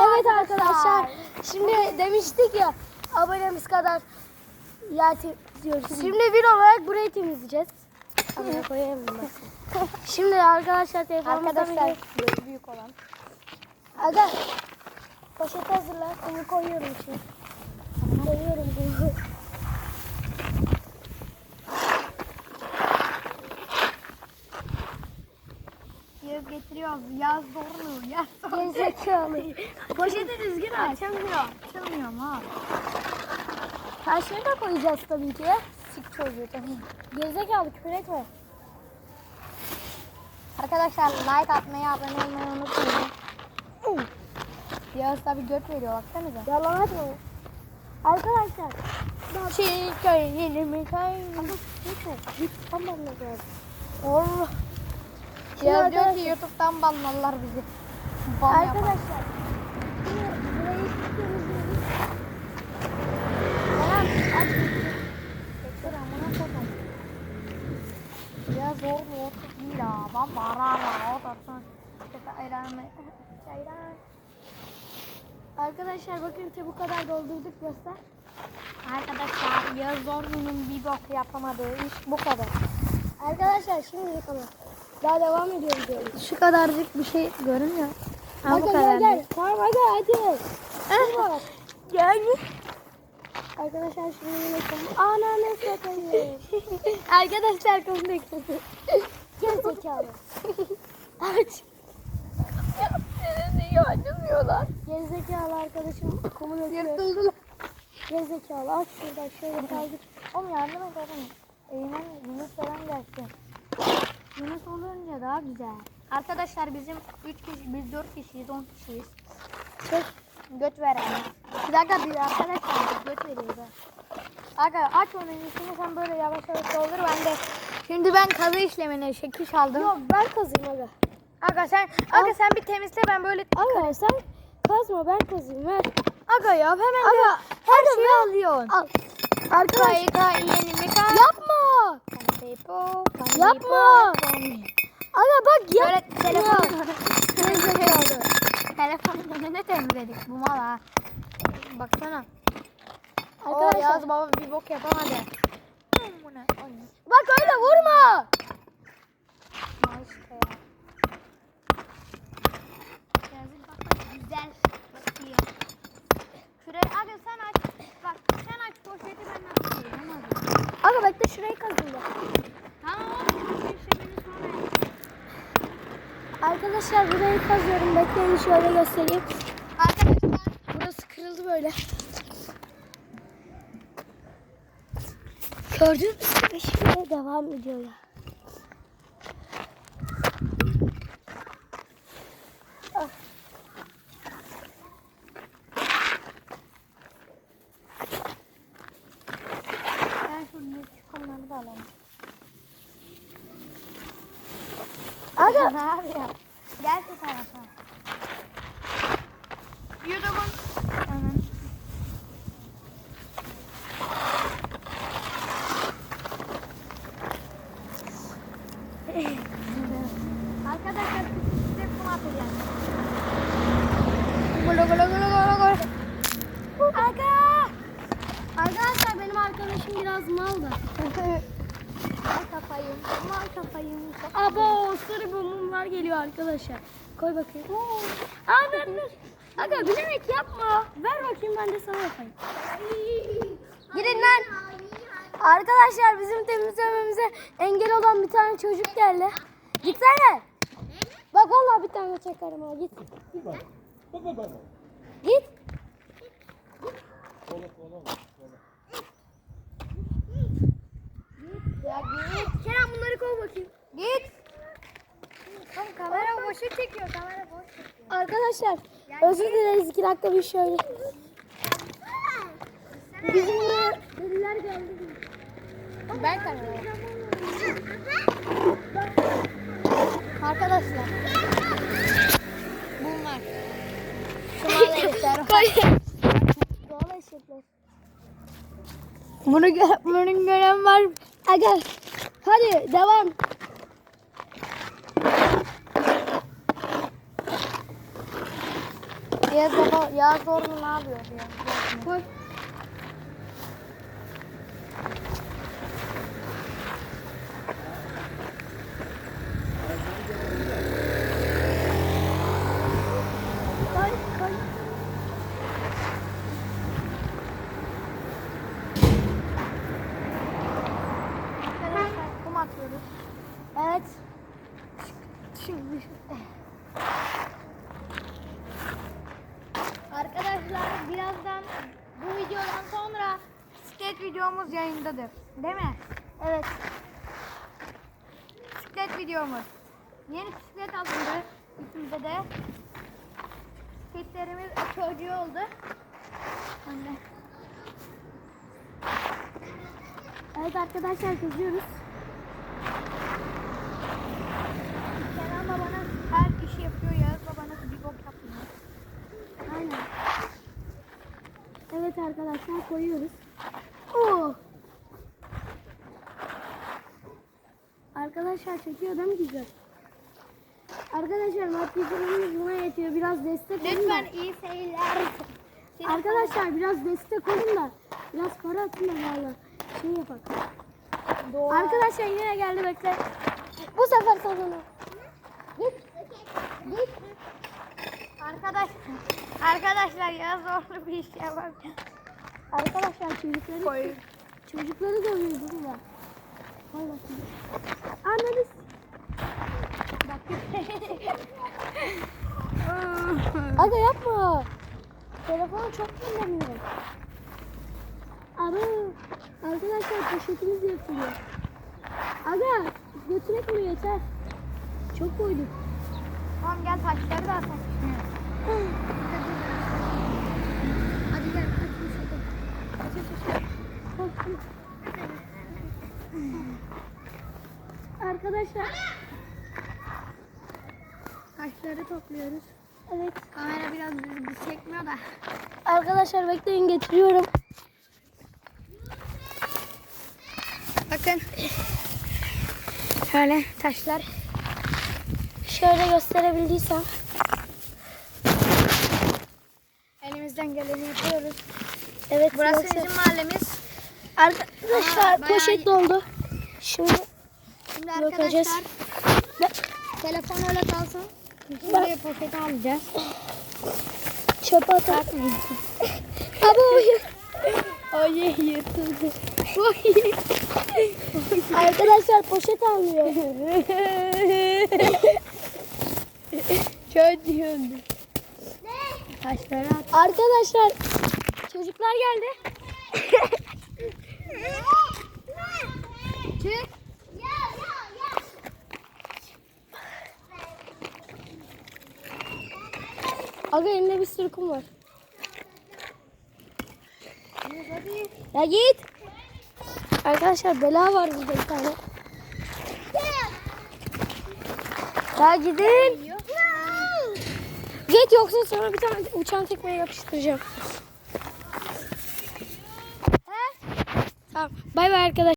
Evet arkadaşlar. Şimdi demiştik ya abonemiz kadar yer temizliyoruz. Şimdi bir olarak burayı temizleyeceğiz. Buraya koyayım ben. Şimdi arkadaşlar telefonumuzda Arkadaşlar böyle büyük olan. Aga poşet hazırla. Bunu koyuyorum içine. Koyuyorum bunu. Yaz. Yaz doğru. Yaz Gerizekalı. Poşeti düzgün açamıyor. Açamıyorum ha. Taşları da koyacağız tabii ki. Sik çocuğu tabii. Gerizekalı küfür etme. Arkadaşlar like atmayı, abone olmayı unutmayın. Yağız tabi göt veriyor baksanıza. Yalan atma. Arkadaşlar. Çiğ elimi kay. Lütfen. Git tam Yağız diyor ki YouTube'dan banlarlar bizi. Ban yapar. Arkadaşlar. Koydum. Ya zor zor değil ha. Ben bağırama. O da son. İşte ayranı. Ayran. Arkadaşlar bakın bu kadar doldurduk göster. Arkadaşlar Yağız Zorlu'nun bir bok yapamadığı iş bu kadar. Arkadaşlar şimdi kadar. Daha devam ediyoruz diyoruz. Şu kadarcık bir şey görünüyor. Ha, bu Aga kadar. gel gel. Tamam aga hadi. Dur bak. Gel. Arkadaşlar şimdi yine konu. Ana ne satayım. Arkadaşlar konuştuk. Gel zekalı. Aç. Niye acımıyorlar? Gerizekalı arkadaşım kumun ötüyor. Yırtıldılar. Gerizekalı aç şuradan şöyle kaldır. Oğlum yardım et oğlum. Eymen Yunus falan daha güzel. Arkadaşlar bizim 3 kişi, biz 4 kişiyiz, 10 kişiyiz. Çek. Göt veren. Bir dakika bir arkadaşlar göt veriyoruz ha. Aga aç onun üstünü sen böyle yavaş yavaş doldur ben de. Şimdi ben kazı işlemine şekil çaldım. Yok ben kazıyım aga. Aga sen aga sen bir temizle ben böyle Aga sen kazma ben kazıyım ver. Aga ya hemen Aga, de her şeyi alıyorsun. Al. Arkadaş Kayı kayı kay. yapma. Yapma. Aga bak yap. Böyle telefon. Telefonun önüne temizledik bu mal ha. Baksana. Arkadaşlar. Arkadaşlar. Yaz baba bir bok yapamadı. Ne? Bak öyle vurma. ay işte ya. Yazık bak bak güzel. Bakayım. Şurayı aga sen aç. Bak sen aç poşeti ben açayım. Olmadı. Aga bekle şurayı kazayım bak. Tamam oğlum. şu işlemini sonra yap. Arkadaşlar burayı kazıyorum. Bekleyin şöyle göstereyim. Arkadaşlar. Burası kırıldı böyle. Gördünüz mü? Şimdi devam ediyor ya. Ah. Ben da alalım. Ne yapıyor? Gel şu tarafa. YouTube'un Hemen. Arkadaşlar size kum atacağım. Golo golo golo golo golo. Aga! Arkadaşlar benim arkadaşım biraz mal da. Ay kafayım. Ay kafayım. Abo sarı mumlar geliyor arkadaşlar. Koy bakayım. Aa ver ver. Aga bilerek yapma. Ver bakayım ben de sana yapayım. Gidin lan. Arkadaşlar bizim temizlememize engel olan bir tane çocuk geldi. Gitsene. Bak vallahi bir tane çekerim ha git. Git. Ya git. Kerem bunları koy bakayım. Git. Oğlum kamera boşu çekiyor. Kamera boş çekiyor. Arkadaşlar özür dileriz iki dakika bir şöyle. Bizim buraya deliler geldi. Ben kamera. Arkadaşlar. Bunlar. Şunlarla göster. Doğal eşekler. Bunu, gö bunu gören var. Aga hadi devam. Yaz baba, Yaz Zorlu ne yapıyor ya? Koy. Evet. Arkadaşlar birazdan bu videodan sonra bisiklet videomuz yayındadır. Değil mi? Evet. Bisiklet videomuz. Yeni bisiklet alındı. İkimizde de. Bisikletlerimiz çocuğu oldu. Anne. Evet arkadaşlar geziyoruz. Kenan babana her işi yapıyor. Yağız babana bir bok yapmıyor. Aynen. Evet arkadaşlar koyuyoruz. Oo. Arkadaşlar çekiyor değil mi güzel? Arkadaşlar durumumuz buna yetiyor. Biraz destek olun Lütfen da. iyi seyirler. Arkadaşlar biraz destek olun da. Biraz para atın da valla. Şey yapalım. Doğru. Arkadaşlar yine geldi bekle. Bu sefer kazanır. Git. Arkadaş, arkadaşlar ya zorlu bir iş yapar. Arkadaşlar çocukları Koy. çocukları dövüyor burada. Bakayım. Anladınız. Aga yapma. Telefonu çok kullanıyorum. Abi arkadaşlar poşetimiz yapılıyor. Aga götürek mi yeter? Çok koyduk. tamam gel taşları da atalım. Arkadaşlar Taşları topluyoruz. evet. Kamera biraz bizi bizi çekmiyor da. Arkadaşlar bekleyin getiriyorum. Bakın. Şöyle taşlar. Şöyle gösterebildiysem. Elimizden geleni yapıyoruz. Evet Burası yoksa- bizim mahallemiz. Arkadaşlar Aa, poşet doldu. Şimdi Şimdi arkadaşlar telefon öyle kalsın. Buraya poşeti alacağız. çöpe atalım. Abi o Ay yırtıldı. Arkadaşlar poşet almıyor. Çok diyordu. Taşları at. Arkadaşlar çocuklar geldi. Aga elinde bir sürü kum var. Ya git. Arkadaşlar bela var burada bir tane. Ya gidin. Git yoksa sonra bir tane uçan tekmeye yapıştıracağım. Tamam. Bay bay arkadaşlar.